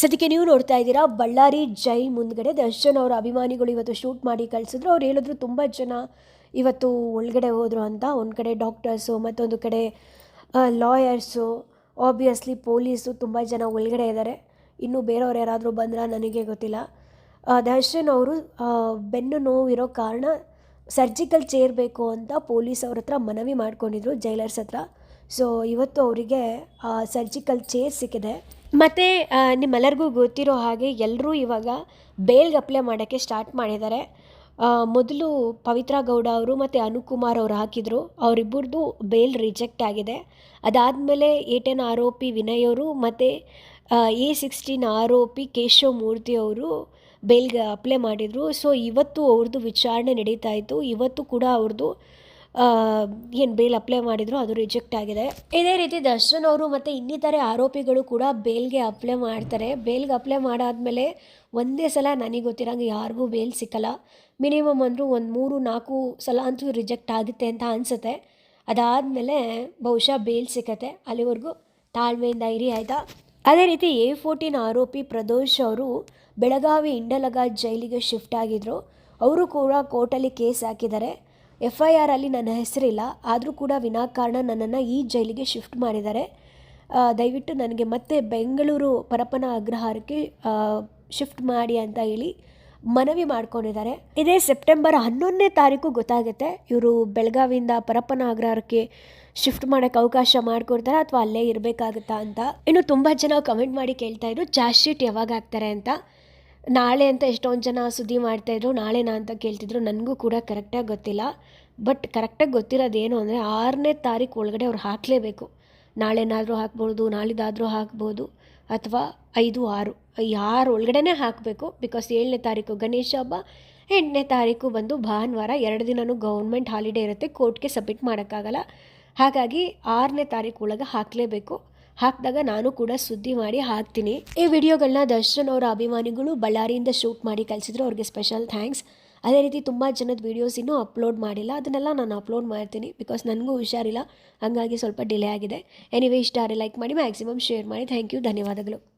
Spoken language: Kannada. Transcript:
ಸದ್ಯಕ್ಕೆ ನೀವು ನೋಡ್ತಾ ಇದ್ದೀರಾ, ಬಳ್ಳಾರಿ ಜೈ ಮುಂದ್ಗಡೆ. ದರ್ಶನ್ ಅವರ ಅಭಿಮಾನಿಗಳು ಇವತ್ತು ಶೂಟ್ ಮಾಡಿ ಕಳಿಸಿದ್ರು. ಅವ್ರು ಹೇಳಿದ್ರು ತುಂಬ ಜನ ಇವತ್ತು ಒಳಗಡೆ ಹೋದರು ಅಂತ. ಒಂದು ಕಡೆ ಡಾಕ್ಟರ್ಸು ಮತ್ತೊಂದು ಕಡೆ ಲಾಯರ್ಸು ಆಬ್ವಿಯಸ್ಲಿ ಪೊಲೀಸು ತುಂಬ ಜನ ಒಳಗಡೆ ಇದ್ದಾರೆ ಇನ್ನೂ ಬೇರೆಯವ್ರು ಯಾರಾದರೂ ಬಂದ್ರೆ ನನಗೆ ಗೊತ್ತಿಲ್ಲ. ದರ್ಶನ್ ಅವರು ಬೆನ್ನು ನೋವಿರೋ ಕಾರಣ ಸರ್ಜಿಕಲ್ ಚೇರ್ ಬೇಕು ಅಂತ ಪೊಲೀಸ್ ಅವ್ರ ಹತ್ರ ಮನವಿ ಮಾಡ್ಕೊಂಡಿದ್ರು ಜೈಲರ್ಸ್ ಹತ್ರ. ಸೊ ಇವತ್ತು ಅವರಿಗೆ ಸರ್ಜಿಕಲ್ ಚೇರ್ ಸಿಕ್ಕಿದೆ. ಮತ್ತು ನಿಮ್ಮೆಲ್ಲರಿಗೂ ಗೊತ್ತಿರೋ ಹಾಗೆ ಎಲ್ಲರೂ ಇವಾಗ ಬೇಲ್ಗೆ ಅಪ್ಲೈ ಮಾಡೋಕ್ಕೆ ಸ್ಟಾರ್ಟ್ ಮಾಡಿದ್ದಾರೆ. ಮೊದಲು ಪವಿತ್ರ ಗೌಡ ಅವರು ಮತ್ತು ಅನುಕುಮಾರ್ ಅವರು ಹಾಕಿದರು. ಅವರಿಬ್ಬರದು ಬೇಲ್ ರಿಜೆಕ್ಟ್ ಆಗಿದೆ. ಅದಾದಮೇಲೆ ಏಟೆನ್ ಆರೋಪಿ ವಿನಯ್ ಅವರು ಮತ್ತು ಎ ಸಿಕ್ಸ್ಟೀನ್ ಆರೋಪಿ ಕೇಶವ ಮೂರ್ತಿ ಅವರು ಬೇಲ್ಗೆ ಅಪ್ಲೈ ಮಾಡಿದರು. ಸೊ ಇವತ್ತು ಅವ್ರದ್ದು ವಿಚಾರಣೆ ನಡೀತಾ ಇತ್ತು. ಇವತ್ತು ಕೂಡ ಅವ್ರದ್ದು ಏನು ಬೇಲ್ ಅಪ್ಲೈ ಮಾಡಿದ್ರು ಅದು ರಿಜೆಕ್ಟ್ ಆಗಿದೆ. ಇದೇ ರೀತಿ ದರ್ಶನ್ ಅವರು ಮತ್ತು ಇನ್ನಿತರೆ ಆರೋಪಿಗಳು ಕೂಡ ಬೇಲ್ಗೆ ಅಪ್ಲೈ ಮಾಡ್ತಾರೆ. ಬೇಲ್ಗೆ ಅಪ್ಲೈ ಮಾಡಾದಮೇಲೆ ಒಂದೇ ಸಲ ನನಗೆ ಗೊತ್ತಿರೋಂಗೆ ಯಾರಿಗೂ ಬೇಲ್ ಸಿಕ್ಕಲ್ಲ. ಮಿನಿಮಮ್ ಅಂದರೂ ಒಂದು ಮೂರು, ನಾಲ್ಕು ಸಲ ಅಂತೂ ರಿಜೆಕ್ಟ್ ಆಗುತ್ತೆ ಅಂತ ಅನಿಸುತ್ತೆ. ಅದಾದಮೇಲೆ ಬಹುಶಃ ಬೇಲ್ ಸಿಕ್ಕತ್ತೆ. ಅಲ್ಲಿವರೆಗೂ ತಾಳ್ಮೆಯಿಂದ ಇರಿ ಆಯಿತಾ? ಅದೇ ರೀತಿ ಎ ಫೋರ್ಟೀನ್ ಆರೋಪಿ ಪ್ರದೋಷ್ ಅವರು ಬೆಳಗಾವಿ ಇಂಡಲಗಾ ಜೈಲಿಗೆ ಶಿಫ್ಟ್ ಆಗಿದ್ರು. ಅವರು ಕೂಡ ಕೋರ್ಟಲ್ಲಿ ಕೇಸ್ ಹಾಕಿದ್ದಾರೆ. ಎಫ್ ಐ ಆರಲ್ಲಿ ನನ್ನ ಹೆಸರಿಲ್ಲ. ಆದರೂ ಕೂಡ ವಿನಾಕಾರಣ ನನ್ನನ್ನು ಈ ಜೈಲಿಗೆ ಶಿಫ್ಟ್ ಮಾಡಿದ್ದಾರೆ. ದಯವಿಟ್ಟು ನನಗೆ ಮತ್ತೆ ಬೆಂಗಳೂರು ಪರಪನ ಅಗ್ರಹಾರಕ್ಕೆ ಶಿಫ್ಟ್ ಮಾಡಿ ಅಂತ ಹೇಳಿ ಮನವಿ ಮಾಡ್ಕೊಂಡಿದ್ದಾರೆ. ಇದೇ ಸೆಪ್ಟೆಂಬರ್ ಹನ್ನೊಂದನೇ ತಾರೀಕು ಗೊತ್ತಾಗುತ್ತೆ. ಇವರು ಬೆಳಗಾವಿಯಿಂದ ಪರಪ್ಪನ ಅಗ್ರಹಾರಕ್ಕೆ ಶಿಫ್ಟ್ ಮಾಡೋಕ್ಕೆ ಅವಕಾಶ ಮಾಡಿಕೊಡ್ತಾರೆ ಅಥವಾ ಅಲ್ಲೇ ಇರಬೇಕಾಗುತ್ತಾ ಅಂತ. ಇನ್ನು ತುಂಬ ಜನ ಕಮೆಂಟ್ ಮಾಡಿ ಕೇಳ್ತಾ ಇದ್ರು, ಚಾರ್ಜ್ ಶೀಟ್ ಯಾವಾಗ ಹಾಕ್ತಾರೆ ಅಂತ. ನಾಳೆ ಅಂತ ಎಷ್ಟೊಂದು ಜನ ಸುದ್ದಿ ಮಾಡ್ತಾಯಿದ್ರು ನಾಳೆನಾ ಅಂತ ಕೇಳ್ತಿದ್ರು, ನನಗೂ ಕೂಡ ಕರೆಕ್ಟಾಗಿ ಗೊತ್ತಿಲ್ಲ. ಬಟ್ ಕರೆಕ್ಟಾಗಿ ಗೊತ್ತಿರೋದೇನು ಅಂದರೆ ಆರನೇ ತಾರೀಕು ಒಳಗಡೆ ಅವ್ರು ಹಾಕಲೇಬೇಕು. ನಾಳೆನಾದರೂ ಹಾಕ್ಬೋದು, ನಾಳಿದಾದರೂ ಹಾಕ್ಬೋದು, ಅಥವಾ ಐದು, ಆರು. ಯಾರು ಒಳಗಡೆನೇ ಹಾಕಬೇಕು ಬಿಕಾಸ್ ಏಳನೇ ತಾರೀಕು ಗಣೇಶ ಹಬ್ಬ, ಎಂಟನೇ ತಾರೀಕು ಬಂದು ಭಾನುವಾರ ಎರಡು ದಿನವೂ ಗೌರ್ಮೆಂಟ್ ಹಾಲಿಡೇ ಇರುತ್ತೆ ಕೋರ್ಟ್ಗೆ ಸಬ್ಮಿಟ್ ಮಾಡೋಕ್ಕಾಗಲ್ಲ. ಹಾಗಾಗಿ ಆರನೇ ತಾರೀಕು ಒಳಗೆ ಹಾಕಲೇಬೇಕು. ಹಾಕಿದಾಗ ನಾನು ಕೂಡ ಸುದ್ದಿ ಮಾಡಿ ಹಾಕ್ತೀನಿ. ಈ ವಿಡಿಯೋಗಳನ್ನ ದರ್ಶನ್ ಅವರ ಅಭಿಮಾನಿಗಳು ಬಳ್ಳಾರಿಯಿಂದ ಶೂಟ್ ಮಾಡಿ ಕಳಿಸಿದ್ರು, ಅವ್ರಿಗೆ ಸ್ಪೆಷಲ್ ಥ್ಯಾಂಕ್ಸ್. ಅದೇ ರೀತಿ ತುಂಬ ಜನದ ವೀಡಿಯೋಸ್ ಇನ್ನೂ ಅಪ್ಲೋಡ್ ಮಾಡಿಲ್ಲ. ಅದನ್ನೆಲ್ಲ ನಾನು ಅಪ್ಲೋಡ್ ಮಾಡ್ತೀನಿ ಬಿಕಾಸ್ ನನಗೂ ಹುಷಾರಿಲ್ಲ. ಹಾಗಾಗಿ ಸ್ವಲ್ಪ ಡಿಲೇ ಆಗಿದೆ. ಎನಿವೇ, ಇಷ್ಟ ಆದರೆ ಲೈಕ್ ಮಾಡಿ, ಮ್ಯಾಕ್ಸಿಮಮ್ ಶೇರ್ ಮಾಡಿ. ಥ್ಯಾಂಕ್ ಯು, ಧನ್ಯವಾದಗಳು.